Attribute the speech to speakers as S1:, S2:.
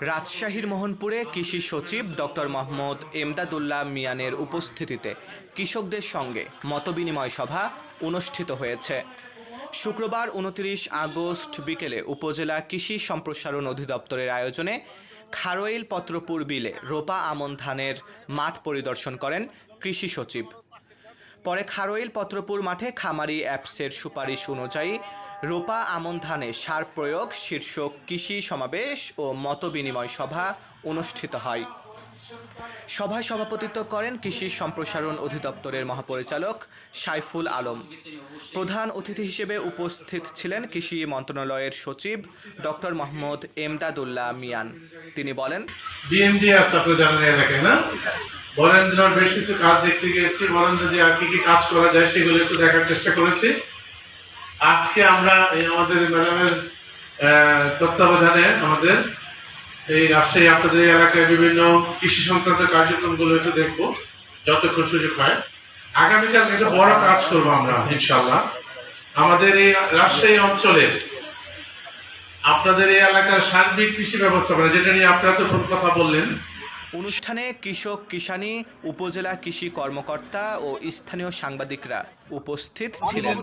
S1: রাজশাহীর মোহনপুরে কৃষি সচিব ডক্টর মোহাম্মদ এমদাদুল্লাহ মিয়ানের উপস্থিতিতে কৃষকদের সঙ্গে মতবিনিময় সভা অনুষ্ঠিত হয়েছে। শুক্রবার উনত্রিশ আগস্ট বিকেলে উপজেলা কৃষি সম্প্রসারণ অধিদপ্তরের আয়োজনে খারোইল পত্রপুর বিলে রোপা আমন ধানের মাঠ পরিদর্শন করেন কৃষি সচিব। পরে খারোইল পত্রপুর মাঠে খামারি অ্যাপসের সুপারিশ অনুযায়ী রোপা আমন ধানে সার প্রয়োগ, শীর্ষক কৃষি সমাবেশ ও মতবিনিময় সভা অনুষ্ঠিত হয়। সভায় সভাপতিত্ব করেন কৃষি সম্প্রসারণ অধিদপ্তরের মহাপরিচালক সাইফুল আলম। প্রধান অতিথি হিসেবে উপস্থিত ছিলেন কৃষি মন্ত্রণালয়ের সচিব ডক্টর মোহাম্মদ এমদাদুল্লাহ মিয়ান। তিনি বলেন
S2: বরেন্দ্রর বেশ কিছু কাজ দেখতে গিয়েছি। বরেন্দ্র যে আর কি কি কাজ করা যায় সেগুলো একটু দেখার চেষ্টা করেছি। আজকে আমরা এই আমাদের ম্যাডামের তত্ত্বাবধানে আমাদের এই রাজশাহী আপনাদের এলাকায় বিভিন্ন কৃষি সংক্রান্ত কার্যক্রমগুলো একটু দেখব, যতক্ষণ সুযোগ হয়। আগামীকাল একটা বড় কাজ করব আমরা ইনশাল্লাহ আমাদের এই রাজশাহী অঞ্চলের আপনাদের এই এলাকার সার্বিক কৃষি ব্যবস্থাপনা, যেটা নিয়ে আপনারা তো খুব কথা বললেন
S1: অনুষ্ঠানে কৃষক কিষানী উপজেলা কৃষি কর্মকর্তা ও স্থানীয় সাংবাদিকরা উপস্থিত ছিলেন।